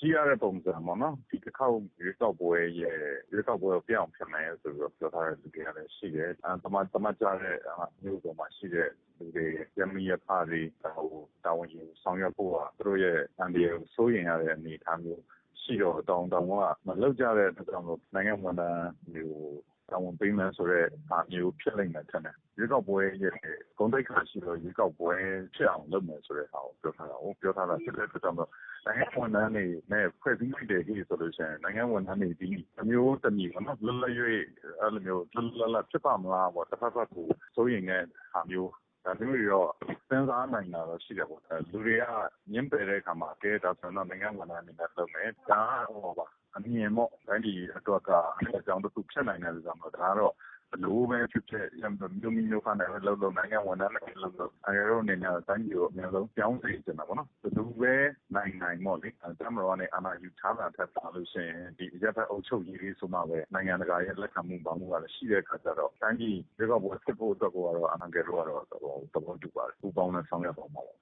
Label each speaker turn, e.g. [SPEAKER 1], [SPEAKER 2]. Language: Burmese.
[SPEAKER 1] ကြည့်ရတဲ့ပုံစံပေါ့နော်ဒီတစ်ခေါက်ရွေးကောက်ပွဲရဲ့ရွေးကောက်ပွဲကိုပြောင်းဖြစ်မယ်ဆိုပြီးတော့ပြောထားတဲ့လူတွေကလည်းရှိတယ်အဲတမန်တမန်ကြတဲ့မျိုးပေါ်မှာရှိတဲ့လူတွေရမီရဖာတွေဟိုတာဝန်ယူဆောင်ရွက်ဖို့ကသူတို့ရဲ့အန်ဒီကိုစိုးရင်ရတဲ့အနေအထားမျိုးရှိတော့တောင်းတောင်းကမလောက်ကြတဲ့အတွက်ကြောင့်လို့နိုင်ငံဝန်ထမ်းမျိုးတာဝန် ပေးမယ်ဆိုတော့အမျိုးဖြစ်လိမ့်မယ်ထင်တယ်ရွေးကောက်ပွဲရဲ့ဂုဏ်သိက္ခာရှိတော့ရွေးကောက်ပွဲဖြစ်အောင်လုပ်မယ်ဆိုတဲ့ဟာကိုပြောထားတာကိုပြောထားတာဖြစ်တဲ့အတွက်ကြောင့်နိုင်ငံဝန်ထမ်းတွေနဲ့ဖွဲ့စည်းလိုက်တဲ့ဟိဆိုလို့ရှိရင်နိုင်ငံဝန်ထမ်းတွေဒီအမျိုးတမီပေါ့နော်လွတ်လပ်၍အဲ့လိုမျိုးလွတ်လပ်လပ်ဖြစ်ပါမလားပေါ့တစ်ဖက်ဖက်ကိုစိုးရင်တဲ့ဟာမျိုးဒါမျိုးတွေတော့စဉ်းစားနိုင်တာတော့ရှိတယ်ပေါ့လူတွေကညှင်းပယ်တဲ့အခါမှာကဲဒါဆိုတော့နိုင်ငံဝန်ထမ်းတွေနဲ့လုပ်မယ်ဒါဟောပါ အမြင်ပေါ့တိုင်းပြည်အတွက်က အကြောင်းတစ်ခုဖြစ်နိုင်တယ်ဆိုတော့ဒါကတော့ဘလို့ပဲဖြစ်ဖြစ်မြို့မိမြို့ဖနဲ့လှုပ်လို့နိုင်ငံဝန်ထမ်းတွေလှုပ်လို့အဲရောအနေနဲ့တိုင်းပြည်ကိုအများဆုံးပြောင်းစေချင်တာပေါ့နော်ဘလို့ပဲနိုင်နိုင်ပေါ့လေတမတော်နဲ့အာဏာယူထားတာထက်ပါလို့ရှိရင်ဒီရပ်ဖက်အုပ်ချုပ်ရေးလေးဆိုမှပဲနိုင်ငံတကာရဲ့လက်ခံမှုပေါင်းမှုကလည်းရှိတဲ့အခါကျတော့တိုင်းပြည်ရွေးကောက်ပွဲဖြစ်ဖို့အတွက်ကတော့အနာဂတ်တော့တော့သဘောတူပါတယ်ပူပေါင်းနဲ့ဆောင်ရွက်ပါမှာပါ